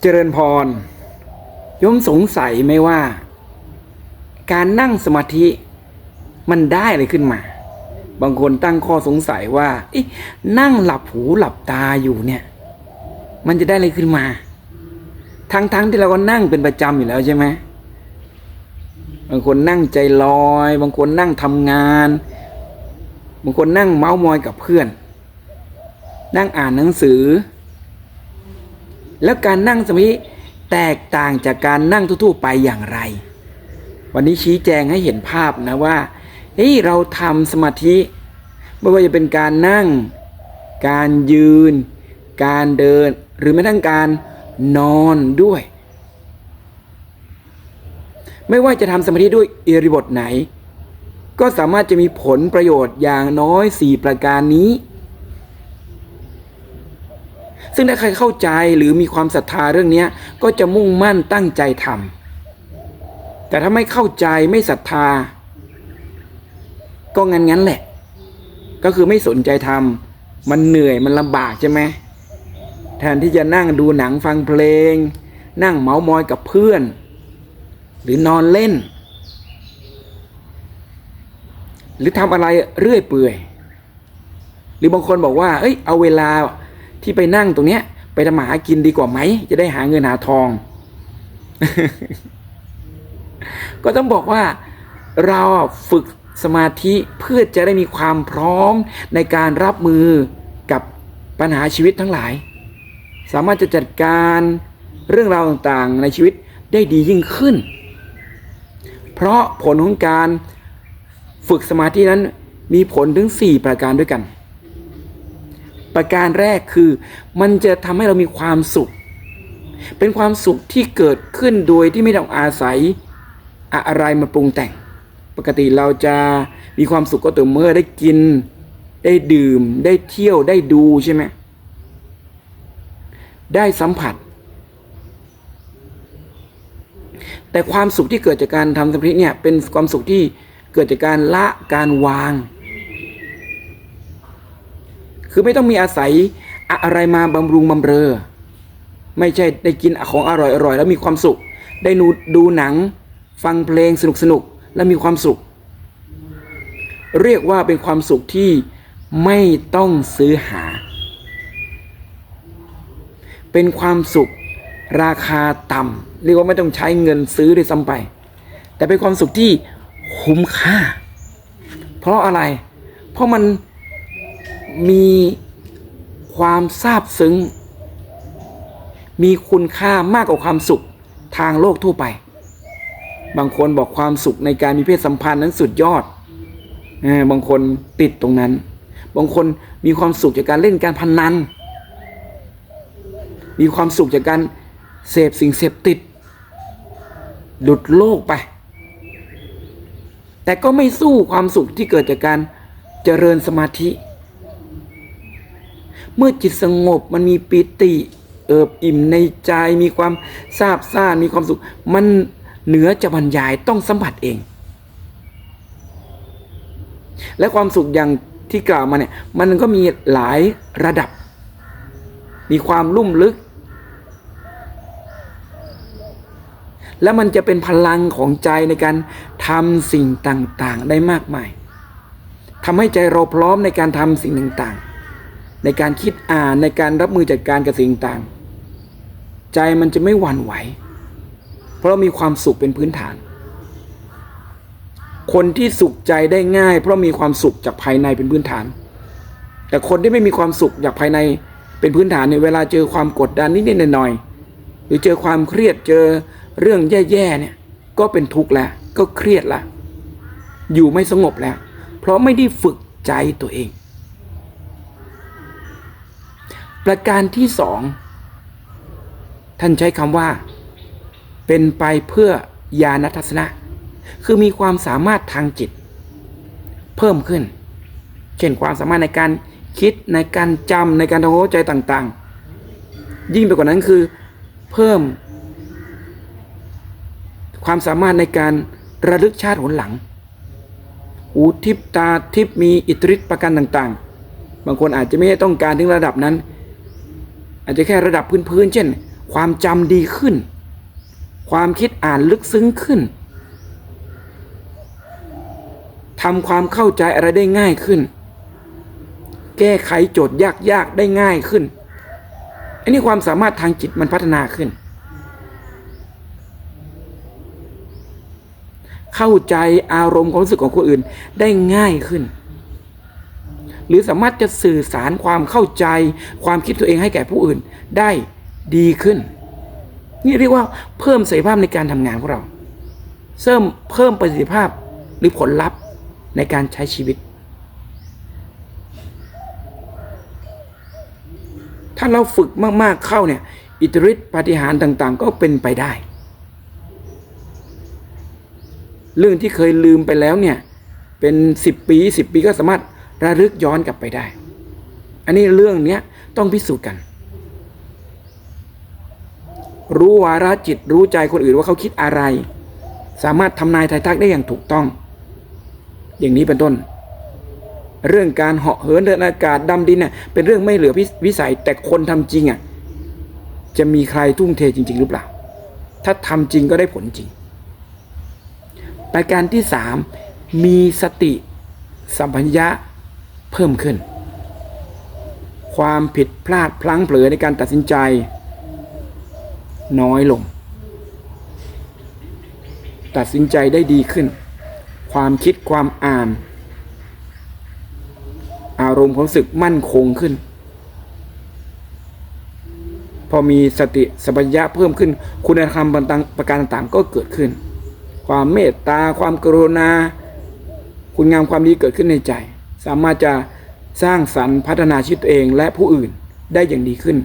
เจริญพรยมสงสัยไหมว่า การนั่งสมาธิมันได้อะไรขึ้นมา บางคนตั้งข้อสงสัยว่าอ๊ะนั่งหลับหูหลับตาอยู่เนี่ย มันจะได้อะไรขึ้นมา ทั้งๆทที่เราก็นั่งเป็นประจำอยู่แล้วใช่ไหมบางคนนั่งใจลอย บางคนนั่งทำงาน บางคนนั่งเมาส์มอยกับเพื่อน นั่งอ่านหนังสือ แล้วการนั่งสมาธิแตกต่างจากการนั่งทั่วๆไปอย่างไร วันนี้ชี้แจงให้เห็นภาพนะว่าเฮ้ยเราทำสมาธิไม่ว่าจะเป็นการนั่ง การยืน การเดิน หรือแม้ทั้งการนอนด้วย ไม่ว่าจะทำสมาธิด้วยอิริบถไหน ก็สามารถจะมีผลประโยชน์อย่างน้อย 4 ประการนี้ ซึ่งถ้าใครเข้าใจหรือมีความศรัทธาเรื่องนี้ก็จะมุ่งมั่นตั้งใจทำแต่ถ้าไม่เข้าใจไม่ศรัทธา ก็งั้นงั้นๆแหละ ก็คือไม่สนใจทำมันเหนื่อยมันลำบากใช่ไหมแทนที่จะนั่งดูหนังฟังเพลง นั่งเมาส์มอยกับเพื่อน หรือนอนเล่น หรือทำอะไรเรื่อยเปื่อย หรือบางคนบอกว่า เอ้ย เอาเวลา ที่ไปนั่งตรงเนี้ย ไปทำมาหากินดีกว่าไหม จะได้หาเงินหาทอง ก็ต้องบอกว่าเราฝึกสมาธิเพื่อจะได้มีความพร้อมในการรับมือกับปัญหาชีวิตทั้งหลาย สามารถจะจัดการเรื่องราวต่างๆในชีวิตได้ดียิ่งขึ้น เพราะผลของการฝึกสมาธินั้นมีผลถึง 4 ประการด้วยกัน ประการแรกคือ มันจะทำให้เรามีความสุข เป็นความสุขที่เกิดขึ้นโดยที่ไม่ต้องอาศัยอะไรมาปรุงแต่ง ปกติเราจะมีความสุขก็ต่อเมื่อได้กิน ได้ดื่ม ได้เที่ยวได้ดูใช่ไหมได้สัมผัส แต่ความสุขที่เกิดจากการทำสมาธิเนี่ยเป็นความสุขที่เกิดจากการละการวาง คือไม่ต้องมีอาศัยอะไรมาบำรุงบำเรอ ไม่ใช่ได้กินของอร่อยอร่อยแล้วมีความสุข ได้ดูดูหนัง ฟังเพลงสนุกสนุกแล้วมีความสุข เรียกว่าเป็นความสุขที่ไม่ต้องซื้อหา เป็นความสุขราคาต่ำเรียกว่าไม่ต้องใช้เงินซื้อด้วยซ้ำไป แต่เป็นความสุขที่คุ้มค่า เพราะอะไร เพราะมัน มีความซาบซึ้ง มีคุณค่ามากกว่าความสุขทางโลกทั่วไป บางคนบอกความสุขในการมีเพศสัมพันธ์นั้นสุดยอดอบางคนติดตรงนั้น บางคนมีความสุขจากการเล่นการพนนัน มีความสุขจากการเสพสิ่งเสพติด หลุดโลกไป แต่ก็ไม่สู้ความสุขที่เกิดจากการเจริญสมาธิ เมื่อจิตสงบมันมีปิติเอิบอิ่มในใจมีความซาบซ่านมีความสุข มันเหนือจะบรรยายต้องสัมผัสเอง และความสุขอย่างที่กล่าวมาเนี่ยมันก็มีหลายระดับ มีความลุ่มลึก และมันจะเป็นพลังของใจในการทำสิ่งต่างๆ ได้มากมายทำให้ใจเราพร้อมในการทำสิ่งต่างๆ ในการคิดอ่านในการรับมือจัดการกับสิ่งต่างใจมันจะไม่หวั่นไหว เพราะมีความสุขเป็นพื้นฐาน คนที่สุขใจได้ง่าย เพราะมีความสุขจากภายในเป็นพื้นฐาน แต่คนที่ไม่มีความสุขจากภายในเป็นพื้นฐานในยเวลาเจอความกดดันนิดๆหน่อยๆหรือเจอความเครียดเจอเรื่องแย่ๆเนี่ยก็เป็นทุกข์แล้วก็เครียดละอยู่ไม่สงบแล้ว เพราะไม่ได้ฝึกใจตัวเอง ประการที่สองท่านใช้คำว่า เป็นไปเพื่อญาณทัศนะ คือมีความสามารถทางจิต เพิ่มขึ้น เช่นความสามารถในการคิดในการจำในการทำความเข้าใจต่างๆ ยิ่งไปกว่านั้นคือเพิ่ม ความสามารถในการระลึกชาติหนหลัง หูทิพตาทิพมีอิทธิฤทธิประการต่างๆ บางคนอาจจะไม่ได้ต้องการถึงระดับนั้น อาจจะแค่ระดับพื้นๆเช่น ความจำดีขึ้น ความคิดอ่านลึกซึ้งขึ้นทำความเข้าใจอะไรได้ง่ายขึ้น แก้ไขโจทย์ยากๆได้ง่ายขึ้น อันนี้ความสามารถทางจิตมันพัฒนาขึ้น เข้าใจอารมณ์ความรู้สึกของคนอื่นได้ง่ายขึ้น หรือสามารถจะสื่อสารความเข้าใจ ความคิดตัวเองให้แก่ผู้อื่นได้ดีขึ้น นี่เรียกว่าเพิ่มศักยภาพในการทำงานของเราเพิ่มเพิ่มประสิทธิภาพหรือผลลัพธ์ในการใช้ชีวิต ถ้าเราฝึกมากๆเข้าเนี่ยอิทธิฤทธิปฏิหารต่างๆ ก็เป็นไปได้ เรื่องที่เคยลืมไปแล้วเนี่ยเป็นสิบปีสิบปีก็สามารถ ระลึกย้อนกลับไปได้ อันนี้เรื่องเนี้ยต้องพิสูจน์กัน รู้วาระจิตรู้ใจคนอื่นว่าเขาคิดอะไร สามารถทำนายทายทักได้อย่างถูกต้อง อย่างนี้เป็นต้น เรื่องการเหาะเหินเดินอากาศดำดินเนี่ยเป็นเรื่องไม่เหลือวิสัยแต่คนทำจริงอะจะมีใครทุ่มเทจริง ๆ หรือเปล่า ถ้าทำจริงก็ได้ผลจริง ประการที่สามมีสติสัมปัญญะ เพิ่มขึ้น ความผิดพลาดพลั้งเผลอในการตัดสินใจ น้อยลง ตัดสินใจได้ดีขึ้น ความคิดความอ่าน อารมณ์ความรู้สึกมั่นคงขึ้น พอมีสติสัมปชัญญะเพิ่มขึ้น คุณธรรมประการต่างๆ ก็เกิดขึ้น ความเมตตา ความกรุณา คุณงามความดีเกิดขึ้นในใจ สามารถจะสร้างสรรค์พัฒนาชีวิตตัวเองและผู้อื่นได้อย่างดีขึ้น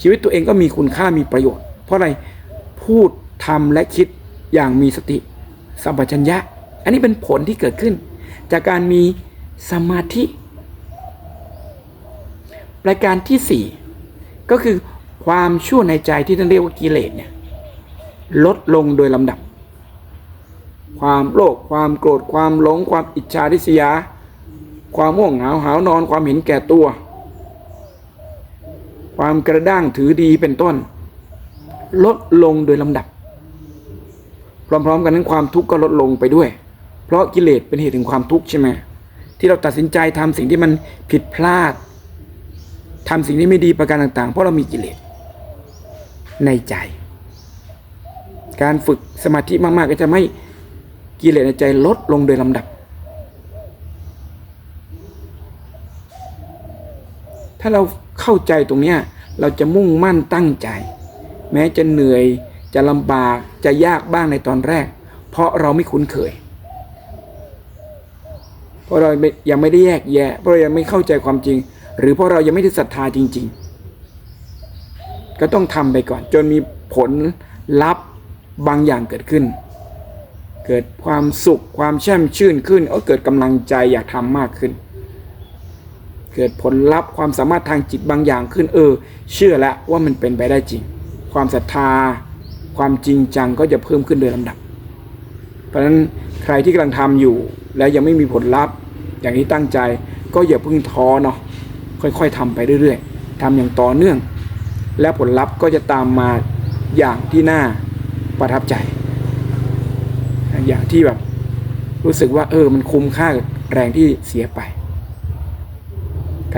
ชีวิตตัวเองก็มีคุณค่ามีประโยชน์ เพราะอะไรพูดทำและคิดอย่างมีสติสัมปชัญญะ อันนี้เป็นผลที่เกิดขึ้น จากการมีสมาธิรายการที่สี่ก็คือความชั่วในใจที่ท่านเรียกว่ากิเลสเนี่ยลดลงโดยลำดับ ความโลภความโกรธความหลงความอิจฉาริษยา ความง่วงเหงาหานอน ความเห็นแก่ตัว ความกระด้างถือดีเป็นต้น ลดลงโดยลำดับ พร้อมๆ กันนั้นความทุกข์ก็ลดลงไปด้วย เพราะกิเลสเป็นเหตุถึงความทุกข์ใช่ไหมที่เราตัดสินใจทำสิ่งที่มันผิดพลาดทำสิ่งที่ไม่ดีประการต่าง ๆ เพราะเรามีกิเลสในใจ การฝึกสมาธิมาก ๆ ก็จะไม่กิเลสในใจลดลงโดยลำดับ ถ้าเราเข้าใจตรงนี้เราจะมุ่งมั่นตั้งใจ แม้จะเหนื่อยจะลำบากจะยากบ้างในตอนแรก เพราะเราไม่คุ้นเคย เพราะเรายังไม่ได้แยกแยะ เพราะเรายังไม่เข้าใจความจริง หรือเพราะเรายังไม่ได้ศรัทธาจริง ๆ ก็ต้องทำไปก่อน จนมีผลลัพธ์บางอย่างเกิดขึ้น เกิดความสุขความแช่มชื่นขึ้นก็เกิดกำลังใจอยากทำมากขึ้น เกิดผลลัพธ์ความสามารถทางจิตบางอย่างขึ้นเออ เชื่อแล้วว่ามันเป็นไปได้จริง ความศรัทธา ความจริงจังก็จะเพิ่มขึ้นโดยลำดับ เพราะฉะนั้นใครที่กำลังทำอยู่ แล้วยังไม่มีผลลัพธ์ อย่างที่ตั้งใจก็อย่าเพิ่งท้อเนาะค่อยๆทำไปเรื่อยๆทำอย่างต่อเนื่อง และผลลัพธ์ก็จะตามมาอย่างที่น่าประทับใจ อย่างที่แบบรู้สึกว่าเออมันคุ้มค่าแรงที่เสียไป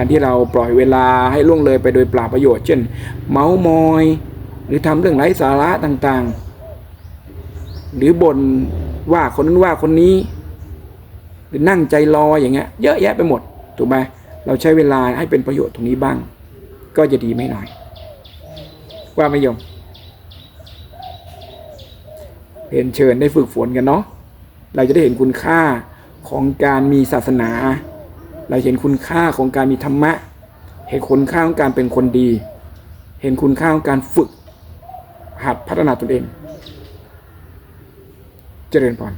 การที่เราปล่อยเวลาให้ล่วงเลยไปโดยปล่าประโยชน์ เช่น เมาส์มอย หรือทำเรื่องไร้สาระต่างๆ หรือบ่นว่าคนนั้นว่าคนนี้ หรือนั่งใจรออย่างเงี้ยเยอะแยะไปหมดถูกไหมเราใช้เวลาให้เป็นประโยชน์ตรงนี้บ้าง ก็จะดีไม่น้อย ว่าไม่ยมเรียนเชิญได้ฝึกฝนกันเนาะเราจะได้เห็นคุณค่าของการมีศาสนา เราเห็นคุณค่าของการมีธรรมะ เห็นคุณค่าของการเป็นคนดี เห็นคุณค่าของการฝึก หัดพัฒนาตนเอง เจริญพร